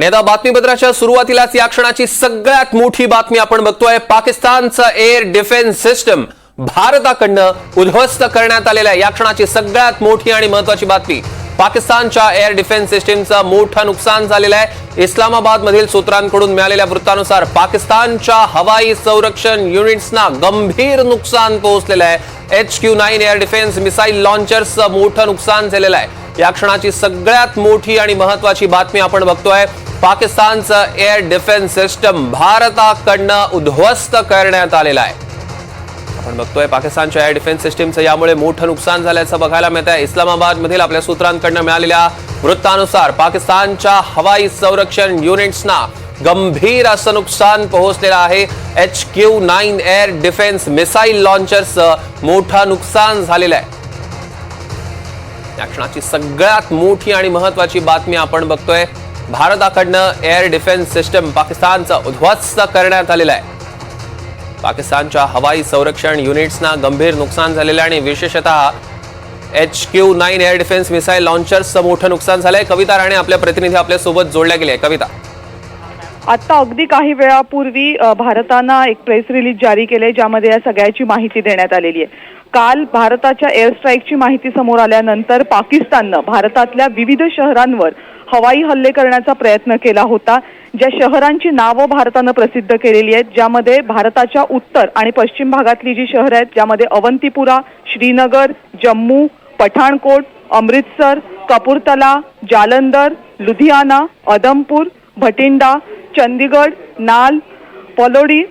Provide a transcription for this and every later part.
आणि आता बातमीपत्राच्या सुरुवातीलाच या क्षणाची सगळ्यात मोठी बातमी आपण बघतोय. पाकिस्तानचं एअर डिफेन्स सिस्टम भारताकडनं उद्ध्वस्त करण्यात आलेल्या या क्षणाची सगळ्यात मोठी आणि महत्वाची बातमी पाकिस्तानच्या एअर डिफेन्स सिस्टीमचं मोठं नुकसान झालेलं आहे. इस्लामाबाद मधील सूत्रांकडून मिळालेल्या वृत्तानुसार पाकिस्तानच्या हवाई संरक्षण युनिट्सना गंभीर नुकसान पोहोचलेलं आहे. H Q nine air defence missile लॉन्चर्सचं मोठं नुकसान झालेलं आहे. या क्षणाची सगळ्यात मोठी आणि महत्वाची बातमी आपण बघतोय. पाकिस्तानचं एअर डिफेन्स सिस्टम भारताकडनं उद्ध्वस्त करण्यात आलेलं आहे. आपण बघतोय पाकिस्तानच्या एअर डिफेन्स सिस्टीमचं यामुळे मोठं नुकसान झाल्याचं बघायला मिळत आहे इस्लामाबाद मधील आपल्या सूत्रांकडनं मिळालेल्या वृत्तानुसार पाकिस्तानच्या हवाई संरक्षण युनिट्सना गंभीर असं नुकसान पोहोचलेलं आहे. H Q nine air defence missile लॉन्चर्सचं मोठं नुकसान झालेलं आहे. या क्षणाची सगळ्यात मोठी आणि महत्वाची बातमी आपण बघतोय. भारताकडनं एअर डिफेन्स सिस्टम पाकिस्तानचा उद्ध्वस्त करण्यात आलेलं आहे. पाकिस्तानच्या हवाई संरक्षण युनिट्सना गंभीर नुकसान झालेलं आहे आणि विशेषतः H Q nine air defence missile लॉन्चर्सचं मोठं नुकसान झालंय. कविता राणे आपल्या प्रतिनिधी आपल्यासोबत जोडल्या गेले कविता. आता अगदी काही वेळापूर्वी भारतानं एक प्रेस रिलीज जारी केले ज्यामध्ये या सगळ्याची माहिती देण्यात आलेली आहे. काल भारताच्या एअर स्ट्राईकची माहिती समोर आल्यानंतर पाकिस्ताननं भारतातल्या विविध शहरांवर हवाई हल्ले करण्याचा प्रयत्न केला होता. ज्या शहरांची नावं भारतानं प्रसिद्ध केलेली आहेत ज्यामध्ये भारताच्या उत्तर आणि पश्चिम भागातली जी शहरं आहेत ज्यामध्ये अवंतीपुरा श्रीनगर जम्मू पठाणकोट अमृतसर कपूरतला जालंधर लुधियाना अदमपूर भटिंडा चंदीगड नाल पलोडी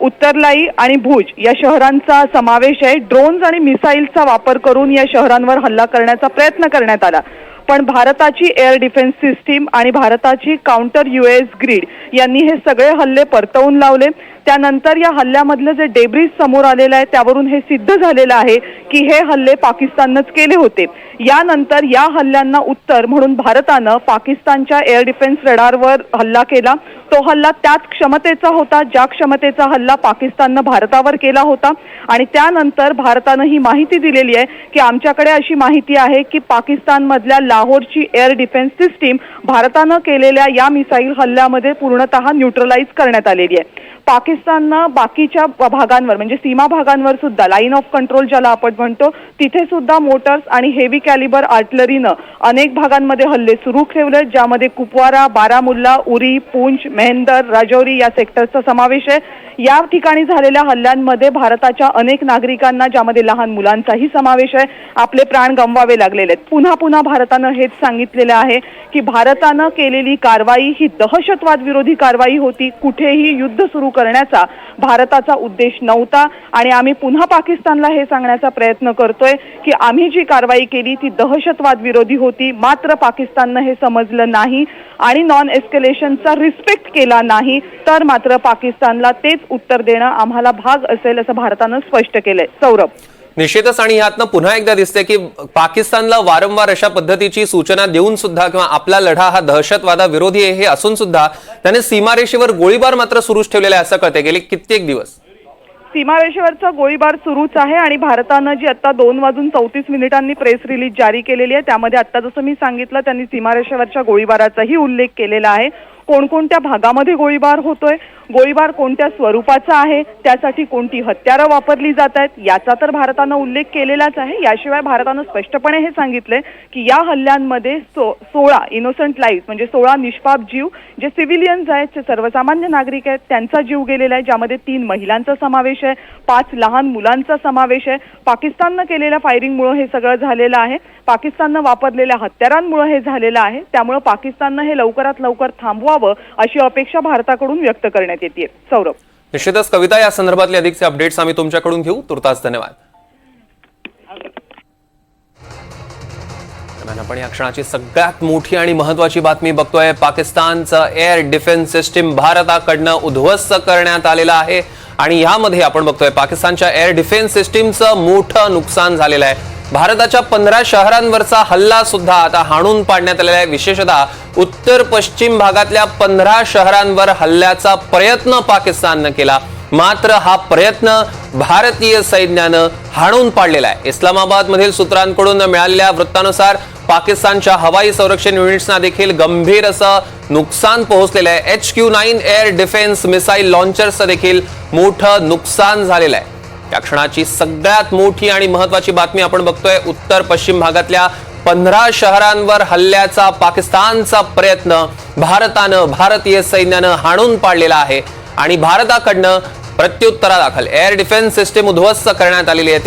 उत्तरलाई आणि भुज या शहरांचा समावेश आहे. ड्रोन्स आणि मिसाईलचा वापर करून या शहरांवर हल्ला करण्याचा प्रयत्न करण्यात आला. पण भारताची एअर डिफेन्स सिस्टीम आणि भारताची काउंटर युएस ग्रीड यांनी हे सगळे हल्ले परतवून लावले. त्यानंतर या हल्ल्यामधलं जे डेब्रिज समोर आलेलं आहे त्यावरून हे सिद्ध झालेलं आहे की हे हल्ले पाकिस्ताननंच केले होते. यानंतर या हल्ल्यांना उत्तर म्हणून भारतानं पाकिस्तानच्या एअर डिफेन्स रडारवर हल्ला केला. तो हल्ला त्याच क्षमतेचा होता ज्या क्षमतेचा हल्ला पाकिस्ताननं भारतावर केला होता. आणि त्यानंतर भारतानं ही माहिती दिलेली आहे की आमच्याकडे अशी माहिती आहे की पाकिस्तानमधल्या लाहोरची एअर डिफेन्स सिस्टीम भारतानं केलेल्या या मिसाईल हल्ल्यामध्ये पूर्णतः न्यूट्रलाइज करण्यात आलेली आहे. पाकिस्ताननं बाकीच्या भागांवर म्हणजे सीमा भागांवर सुद्धा लाईन ऑफ कंट्रोल ज्याला आपण म्हणतो तिथे सुद्धा मोटर्स आणि हेवी कॅलिबर आर्टलरीनं अनेक भागांमध्ये हल्ले सुरू ठेवले ज्यामध्ये कुपवारा बारामुल्ला उरी पुंछ मेहंदर राजौरी या सेक्टरचा समावेश आहे. या ठिकाणी झालेल्या हल्ल्यांमध्ये भारताच्या अनेक नागरिकांना ज्यामध्ये लहान मुलांचाही समावेश आहे आपले प्राण गमवावे लागलेले आहेत. पुन्हा पुन्हा भारतानं हेच सांगितलेलं आहे की भारतानं केलेली कारवाई ही दहशतवाद विरोधी कारवाई होती. कुठेही युद्ध सुरू करण्याचा भारताचा उद्देश नव्हता. आणि आम्ही पुन्हा पाकिस्तानला हे सांगण्याचा प्रयत्न करतोय की आम्ही जी कारवाई केली ती दहशतवाद विरोधी होती. मात्र पाकिस्ताननं हे समजलं नाही आणि नॉन एस्केलेशनचा रिस्पेक्ट केला नाही. तर मात्र पाकिस्तानला तेच उत्तर देणं आम्हाला भाग असेल असं भारतानं स्पष्ट केलंय. सौरभ. निश्चितच आणि यातनं पुन्हा एकदा दिसते की पाकिस्तानला वारंवार अशा पद्धतीची सूचना देऊन सुद्धा किंवा आपला लढा हा दहशतवादाविरोधी आहे हे असून सुद्धा त्याने सीमारेषेवर गोळीबार मात्र सुरूच ठेवलेला आहे असं कळते गेले कित्येक दिवस. सीमारेषेवरचा गोळीबार सुरूच आहे आणि भारतानं जी आता दोन वाजून चौतीस मिनिटांनी प्रेस रिलीज जारी केलेली आहे त्यामध्ये आता जसं मी सांगितलं त्यांनी सीमारेषेवरच्या गोळीबाराचाही उल्लेख केलेला आहे. कोणकोणत्या भागामध्ये गोळीबार होतोय गोळीबार कोणत्या स्वरूपाचा आहे त्यासाठी कोणती हत्यारं वापरली जात आहेत याचा तर भारतानं उल्लेख केलेलाच आहे. याशिवाय भारतानं स्पष्टपणे हे सांगितलंय की या हल्ल्यांमध्ये सो सोळा इनोसंट लाईफ म्हणजे सोळा निष्पाप जीव जे सिव्हिलियन्स आहेत जे सर्वसामान्य नागरिक आहेत त्यांचा जीव गेलेला आहे ज्यामध्ये तीन महिलांचा समावेश आहे पाच लहान मुलांचा समावेश आहे. पाकिस्ताननं केलेल्या फायरिंगमुळे हे सगळं झालेलं आहे. पाकिस्ताननं वापरलेल्या हत्यारांमुळे हे झालेलं आहे. त्यामुळे पाकिस्ताननं हे लवकरात लवकर थांबवा व्हावं अशी अपेक्षा भारताकडून व्यक्त करण्यात येते सौरभ. निश्चितच कविता या संदर्भातले अधिकचे अपडेट्स आम्ही तुमच्याकडून घेऊ. तुर्तास धन्यवाद. आपण या क्षणाची सगळ्यात मोठी आणि महत्वाची बातमी बघतोय. पाकिस्तानचं एअर डिफेन्स सिस्टीम भारताकडनं उद्ध्वस्त करण्यात आलेलं आहे. आणि यामध्ये आपण बघतोय पाकिस्तानच्या एअर डिफेन्स सिस्टीमचं मोठं नुकसान झालेलं आहे. भारताच्या पंधरा शहरांवरचा हल्ला सुद्धा आता हाणून पाडण्यात आलेला आहे. विशेषतः उत्तर पश्चिम भागातल्या पंधरा शहरांवर हल्ल्याचा प्रयत्न पाकिस्ताननं केला. मात्र हा प्रयत्न भारतीय सैन्यानं हाणून पाडलेला आहे. इस्लामाबाद मधील सूत्रांकडून मिळालेल्या वृत्तानुसार पाकिस्तानच्या हवाई संरक्षण युनिट्सना देखील गंभीर असं नुकसान पोहोचलेलं आहे. H Q nine air defence missile लॉन्चर्सचं देखील मोठं नुकसान झालेलं आहे. या क्षणाची सगळ्यात मोठी आणि महत्वाची बातमी आपण बघतोय उत्तर पश्चिम भागातल्या पंधरा शहरांवर हल्ल्याचा पाकिस्तानचा प्रयत्न भारतानं भारतीय सैन्यानं हाणून पाडलेला आहे. आणि भारताकडनं प्रत्युत्तरादाखल एअर डिफेन्स सिस्टीम उद्ध्वस्त करण्यात आलेली आहे.